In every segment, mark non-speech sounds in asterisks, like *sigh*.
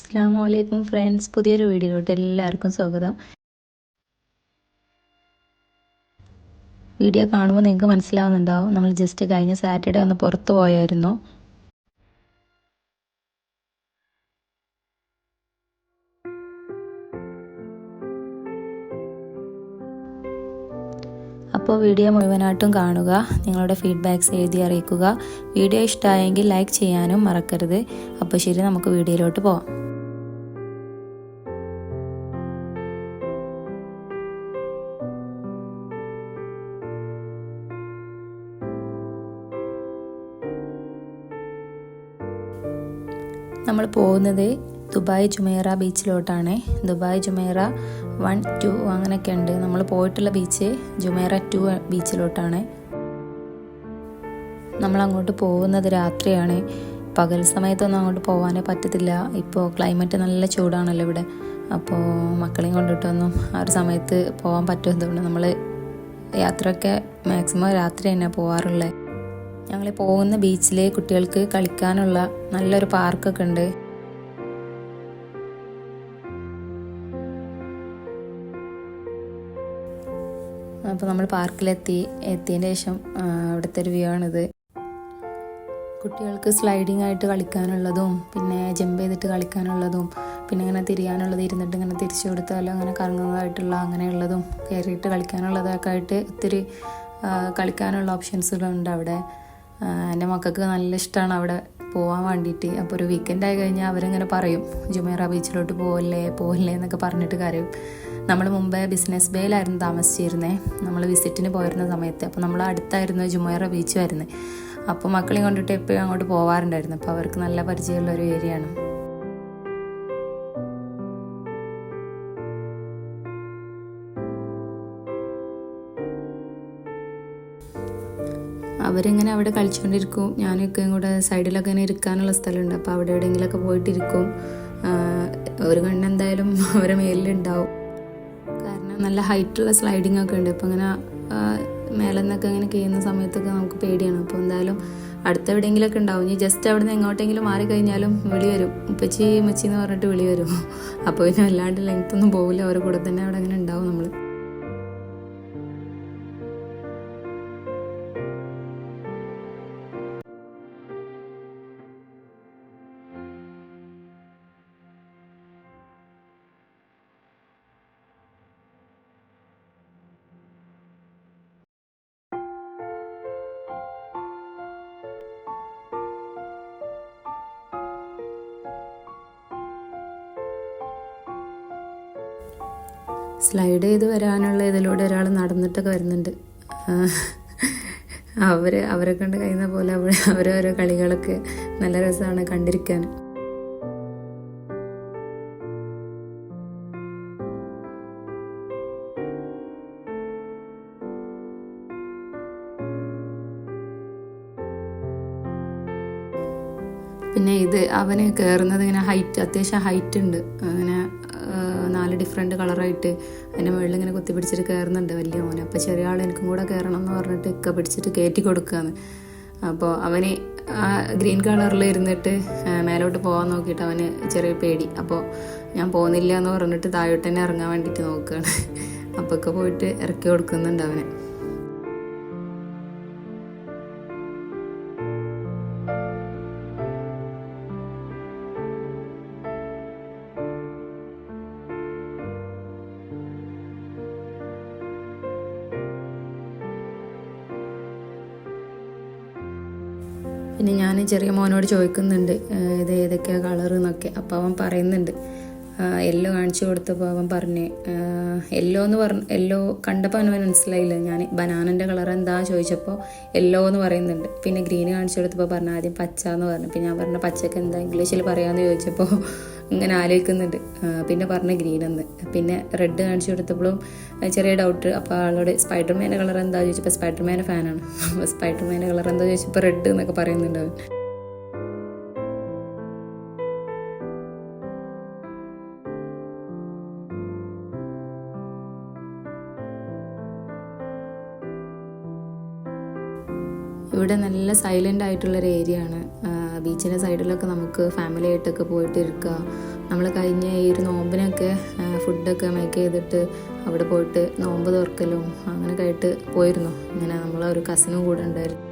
അസ്സാം വലൈക്കും ഫ്രണ്ട്സ്. പുതിയൊരു വീഡിയോയിലോട്ട് എല്ലാവർക്കും സ്വാഗതം. വീഡിയോ കാണുമ്പോൾ നിങ്ങൾക്ക് മനസ്സിലാവുന്നുണ്ടാവും. നമ്മൾ ജസ്റ്റ് കഴിഞ്ഞ സാറ്റർഡേ ഒന്ന് പുറത്ത് പോയായിരുന്നു. അപ്പോൾ വീഡിയോ മുഴുവനായിട്ടും കാണുക നിങ്ങളുടെ ഫീഡ്ബാക്ക്സ് എഴുതി അറിയിക്കുക. വീഡിയോ ഇഷ്ടമായെങ്കിൽ ലൈക്ക് ചെയ്യാനും മറക്കരുത്. അപ്പോൾ ശരി നമുക്ക് വീഡിയോയിലോട്ട് പോവാം. നമ്മൾ പോകുന്നത് ദുബായ് ജുമൈറ ബീച്ചിലോട്ടാണ്. ദുബായ് ജുമേറ വൺ ടു അങ്ങനെയൊക്കെ ഉണ്ട്. നമ്മൾ പോയിട്ടുള്ള ബീച്ച് ജുമൈറ ടു ബീച്ചിലോട്ടാണ്. നമ്മൾ അങ്ങോട്ട് പോകുന്നത് രാത്രിയാണ്. പകൽ സമയത്തൊന്നും അങ്ങോട്ട് പോകാനേ പറ്റത്തില്ല. ഇപ്പോൾ ക്ലൈമറ്റ് നല്ല ചൂടാണല്ലോ ഇവിടെ. അപ്പോൾ മക്കളെയും കൊണ്ടിട്ടൊന്നും ആ ഒരു സമയത്ത് പോകാൻ പറ്റുമെന്നുണ്ട് നമ്മൾ യാത്രയൊക്കെ മാക്സിമം രാത്രി തന്നെ പോകാറുള്ളത് ഞങ്ങൾ പോകുന്ന ബീച്ചിൽ കുട്ടികൾക്ക് കളിക്കാനുള്ള നല്ലൊരു പാർക്കൊക്കെ ഉണ്ട്. അപ്പോൾ നമ്മൾ പാർക്കിലെത്തി. എത്തിയതിന് ശേഷം അവിടുത്തെ ഒരു വ്യൂ ആണിത്. കുട്ടികൾക്ക് സ്ലൈഡിങ് ആയിട്ട് കളിക്കാനുള്ളതും പിന്നെ ജമ്പ് ചെയ്തിട്ട് കളിക്കാനുള്ളതും പിന്നെ ഇങ്ങനെ തിരിയാനുള്ളത് ഇരുന്നിട്ട് ഇങ്ങനെ തിരിച്ചു കൊടുത്താലും അങ്ങനെ കറങ്ങുന്നതായിട്ടുള്ള അങ്ങനെയുള്ളതും കയറിയിട്ട് കളിക്കാനുള്ളതൊക്കെ ആയിട്ട് ഒത്തിരി കളിക്കാനുള്ള ഓപ്ഷൻസുകളുണ്ട് അവിടെ. എന്റെ മക്കൾക്ക് നല്ല ഇഷ്ടമാണ് അവിടെ പോകാൻ വേണ്ടിയിട്ട്. അപ്പോൾ ഒരു വീക്കെൻഡ് ആയി കഴിഞ്ഞാൽ അവരിങ്ങനെ പറയും ജുമേറ ബീച്ചിലോട്ട് പോകല്ലേ പോകല്ലേ എന്നൊക്കെ പറഞ്ഞിട്ട് കാര്യം. നമ്മൾ മുമ്പേ ബിസിനസ് ബേയിലായിരുന്നു താമസിച്ചിരുന്നേ. നമ്മൾ വിസിറ്റിന് പോയിരുന്ന സമയത്ത്. അപ്പോൾ നമ്മൾ അടുത്തായിരുന്നു ജുമേറ ബീച്ച് വരുന്നത്. അപ്പോൾ മക്കളെയും കൊണ്ടിട്ട് എപ്പോഴും അങ്ങോട്ട് പോകാറുണ്ടായിരുന്നു അപ്പോൾ അവർക്ക് നല്ല പരിചയമുള്ള ഒരു ഏരിയ അവരിങ്ങനെ അവിടെ കളിച്ചുകൊണ്ടിരിക്കും. ഞാനൊക്കെ കൂടെ സൈഡിലൊക്കെ ഇങ്ങനെ ഇരിക്കാനുള്ള സ്ഥലമുണ്ട്. അപ്പോൾ അവിടെ എവിടെയെങ്കിലുമൊക്കെ പോയിട്ടിരിക്കും. ഒരു കണ്ണെന്തായാലും *laughs* അവരെ മേലിലുണ്ടാവും. കാരണം നല്ല ഹൈറ്റുള്ള സ്ലൈഡിങ് ഒക്കെ ഉണ്ട്. അപ്പോൾ അങ്ങനെ മേലെ നിന്നൊക്കെ ഇങ്ങനെ ചെയ്യുന്ന സമയത്തൊക്കെ നമുക്ക് പേടിയാണ്. അപ്പോൾ എന്തായാലും അടുത്ത എവിടെയെങ്കിലുമൊക്കെ ഉണ്ടാവും. ഇനി ജസ്റ്റ് അവിടെ നിന്ന് എങ്ങോട്ടെങ്കിലും മാറി കഴിഞ്ഞാലും വിളി വരും. ഉപ്പച്ചി ഉമ്മച്ചി എന്ന് പറഞ്ഞിട്ട് വിളി വരും. *laughs* അപ്പോൾ പിന്നെ വല്ലാണ്ട് ലെങ്ത്തൊന്നും പോകില്ല അവരുടെ കൂടെ തന്നെ അവിടെ അങ്ങനെ ഉണ്ടാവും നമ്മൾ സ്ലൈഡ് ചെയ്ത് വരാനുള്ള ഇതിലൂടെ ഒരാൾ നടന്നിട്ടൊക്കെ വരുന്നുണ്ട്. അവർ അവരെ കണ്ട് കഴിയുന്ന പോലെ അവർ അവരോരോ കളികളൊക്കെ നല്ല രസമാണ് കണ്ടിരിക്കാൻ. പിന്നെ ഇത് അവന് കയറുന്നത് ഇങ്ങനെ ഹൈറ്റ് അത്യാവശ്യം ഹൈറ്റ് ഉണ്ട്. അങ്ങനെ നാല് ഡിഫറെന്റ് കളറായിട്ട് അതിന്റെ മുകളിൽ ഇങ്ങനെ കുത്തി പിടിച്ചിട്ട് കയറുന്നുണ്ട് വലിയ മോനെ. അപ്പോൾ ചെറിയ ആൾ എനിക്കും കൂടെ കയറണം എന്ന് പറഞ്ഞിട്ട് ഇക്ക പിടിച്ചിട്ട് കയറ്റി കൊടുക്കുകയാണ് അപ്പോൾ അവന് ഗ്രീൻ കളറിൽ ഇരുന്നിട്ട് മേലോട്ട് പോകാൻ നോക്കിയിട്ട് അവന് ചെറിയ പേടി. അപ്പോൾ ഞാൻ പോകുന്നില്ല എന്ന് പറഞ്ഞിട്ട് താഴോട്ട് തന്നെ ഇറങ്ങാൻ വേണ്ടിയിട്ട് നോക്കുകയാണ് അപ്പോൾ ഒക്കെ പോയിട്ട് ഇറക്കി കൊടുക്കുന്നുണ്ട് അവനെ. പിന്നെ ഞാൻ ചെറിയ മോനോട് ചോദിക്കുന്നുണ്ട് ഇത് ഏതൊക്കെയാണ് കളർ എന്നൊക്കെ. അപ്പോൾ അവൻ പറയുന്നുണ്ട് യെല്ലോ കാണിച്ചു കൊടുത്തപ്പോൾ അവൻ പറഞ്ഞ് യെല്ലോ എന്ന് പറഞ്ഞ് യെല്ലോ കണ്ടപ്പോൾ അവന് മനസ്സിലായില്ല. ഞാൻ ബനാനന്റെ കളർ എന്താ ചോദിച്ചപ്പോൾ യെല്ലോ എന്ന് പറയുന്നുണ്ട്. പിന്നെ ഗ്രീൻ കാണിച്ചു കൊടുത്തപ്പോൾ പറഞ്ഞു ആദ്യം പച്ച എന്ന് പറഞ്ഞു. പിന്നെ ഞാൻ പറഞ്ഞ പച്ചക്ക് എന്താ ഇംഗ്ലീഷിൽ പറയാമെന്ന് ചോദിച്ചപ്പോൾ ഇങ്ങനെ ആലോചിക്കുന്നുണ്ട്. പിന്നെ പറഞ്ഞ ഗ്രീൻ എന്ന്. പിന്നെ റെഡ് കാണിച്ചു കൊടുത്തപ്പോഴും ചെറിയ ഡൗട്ട് അപ്പോൾ ആളോട് സ്പൈഡർമാന്റെ കളർ എന്താ ചോദിച്ചപ്പോൾ സ്പൈഡർമാന്റെ ഫാനാണ് അപ്പോൾ സ്പൈഡർമാന്റെ കളർ എന്താ ചോദിച്ചപ്പോൾ റെഡ് എന്നൊക്കെ പറയുന്നുണ്ട് അവൻ ഇവിടെ നല്ല സൈലന്റ് ആയിട്ടുള്ളൊരു ഏരിയ ആണ്. ബീച്ചിന്റെ സൈഡിലൊക്കെ നമുക്ക് ഫാമിലി ആയിട്ടൊക്കെ പോയിട്ട് ഇരിക്കുക നമ്മൾ കഴിഞ്ഞ ഈ ഒരു നോമ്പിനൊക്കെ ഫുഡൊക്കെ മേക്ക് ചെയ്തിട്ട് അവിടെ പോയിട്ട് നോമ്പ് തുറക്കലും അങ്ങനെയൊക്കെ ആയിട്ട് പോയിരുന്നു. ഇങ്ങനെ നമ്മളെ ഒരു കസിനും കൂടെ ഉണ്ടായിരുന്നു.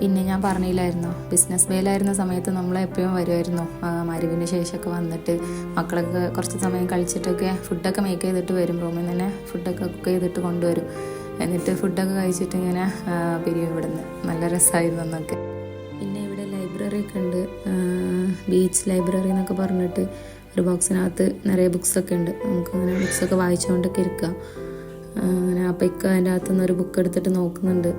പിന്നെ ഞാൻ പറഞ്ഞില്ലായിരുന്നു? ബിസിനസ് മേലായിരുന്ന സമയത്ത് നമ്മൾ എപ്പോഴും വരുമായിരുന്നു മരുവിന് ശേഷമൊക്കെ വന്നിട്ട് മക്കളൊക്കെ കുറച്ച് സമയം കളിച്ചിട്ടൊക്കെ ഫുഡൊക്കെ മേക്ക് ചെയ്തിട്ട് വരും. റൂമിൽ നിന്ന് തന്നെ ഫുഡൊക്കെ കുക്ക് ചെയ്തിട്ട് കൊണ്ടുവരും. എന്നിട്ട് ഫുഡൊക്കെ കഴിച്ചിട്ട് ഇങ്ങനെ പിരിയും ഇവിടുന്ന്. നല്ല രസമായിരുന്നു ഇവിടെ ലൈബ്രറി ഒക്കെ ഉണ്ട്. ബീച്ച് ലൈബ്രറി എന്നൊക്കെ പറഞ്ഞിട്ട് ഒരു ബോക്സിനകത്ത് നിറയെ ബുക്സൊക്കെ ഉണ്ട്. നമുക്ക് അങ്ങനെ ബുക്സൊക്കെ വായിച്ചുകൊണ്ടൊക്കെ ഇരിക്കാം. അങ്ങനെ അപ്പം ഇക്ക അതിന്റെ അകത്തുനിന്ന് ഒരു ബുക്ക് എടുത്തിട്ട് നോക്കുന്നുണ്ട്.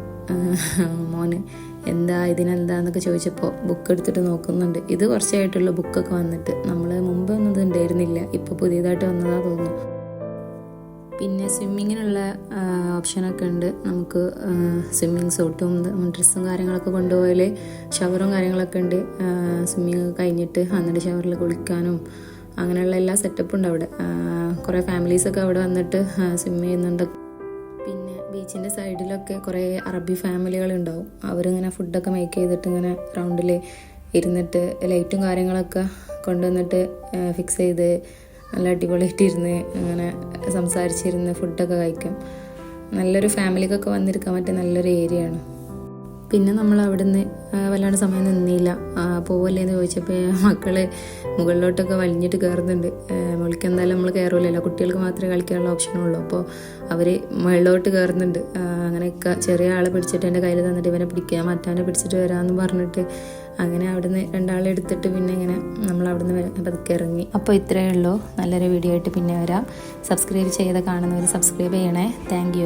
മോന് എന്താ ഇതിനെന്താന്നൊക്കെ ചോദിച്ചപ്പോൾ ബുക്ക് എടുത്തിട്ട് നോക്കുന്നുണ്ട്. ഇത് കുറച്ചായിട്ടുള്ള ബുക്കൊക്കെ വന്നിട്ട് നമ്മൾ മുമ്പ് ഒന്നും ഇത് ഉണ്ടായിരുന്നില്ല. ഇപ്പോൾ പുതിയതായിട്ട് വന്നതാ തോന്നുന്നു. പിന്നെ സ്വിമ്മിങ്ങിനുള്ള ഓപ്ഷനൊക്കെ ഉണ്ട്. നമുക്ക് സ്വിമ്മിങ് സൂട്ടും ഡ്രസ്സും കാര്യങ്ങളൊക്കെ കൊണ്ടുപോയാൽ ഷവറും കാര്യങ്ങളൊക്കെ ഉണ്ട്. സ്വിമ്മിങ് കഴിഞ്ഞിട്ട് എന്നിട്ട് ഷവറിൽ കുളിക്കാനും അങ്ങനെയുള്ള എല്ലാ സെറ്റപ്പും ഉണ്ട് അവിടെ. കുറേ ഫാമിലീസൊക്കെ അവിടെ വന്നിട്ട് സ്വിമ്മ് ചെയ്യുന്നുണ്ട്. പിന്നെ ബീച്ചിന്റെ സൈഡിലൊക്കെ കുറേ അറബി ഫാമിലികൾ ഉണ്ടാവും. അവരിങ്ങനെ ഫുഡൊക്കെ മേക്ക് ചെയ്തിട്ട് ഇങ്ങനെ റൗണ്ടിൽ ഇരുന്നിട്ട് ലൈറ്റും കാര്യങ്ങളൊക്കെ കൊണ്ടുവന്നിട്ട് ഫിക്സ് ചെയ്ത് നല്ല അടിപൊളിയായിട്ട് ഇരുന്ന് അങ്ങനെ സംസാരിച്ചിരുന്ന് ഫുഡൊക്കെ കഴിക്കും. നല്ലൊരു ഫാമിലിക്കൊക്കെ വന്നിരിക്കാൻ പറ്റിയ നല്ലൊരു ഏരിയ ആണ്. പിന്നെ നമ്മൾ അവിടെ നിന്ന് വല്ലാണ്ട് സമയം നിന്നില്ല. പോവല്ലേ എന്ന് ചോദിച്ചപ്പോൾ മക്കൾ മുകളിലോട്ടൊക്കെ വലിഞ്ഞിട്ട് കയറുന്നുണ്ട് മുകളിലേക്ക് എന്തായാലും നമ്മൾ കയറൂലല്ലോ കുട്ടികൾക്ക് മാത്രമേ കളിക്കാനുള്ള ഓപ്ഷനുള്ളൂ അപ്പോൾ അവർ മുകളിലോട്ട് കയറുന്നുണ്ട് അങ്ങനെയൊക്കെ ചെറിയ ആളെ പിടിച്ചിട്ട് എന്റെ കയ്യിൽ തന്നിട്ട് ഇവനെ പിടിക്കുക മറ്റാനെ പിടിച്ചിട്ട് വരാമെന്ന് പറഞ്ഞിട്ട് അങ്ങനെ അവിടുന്ന് രണ്ടാളെ എടുത്തിട്ട് പിന്നെ ഇങ്ങനെ നമ്മൾ അവിടുന്ന് പതുക്കെ ഇറങ്ങി. അപ്പോൾ ഇത്രയേ ഉള്ളൂ. നല്ലൊരു വീഡിയോ ആയിട്ട് പിന്നെ വരാം. സബ്സ്ക്രൈബ് ചെയ്ത് കാണുന്നവർ സബ്സ്ക്രൈബ് ചെയ്യണേ. താങ്ക്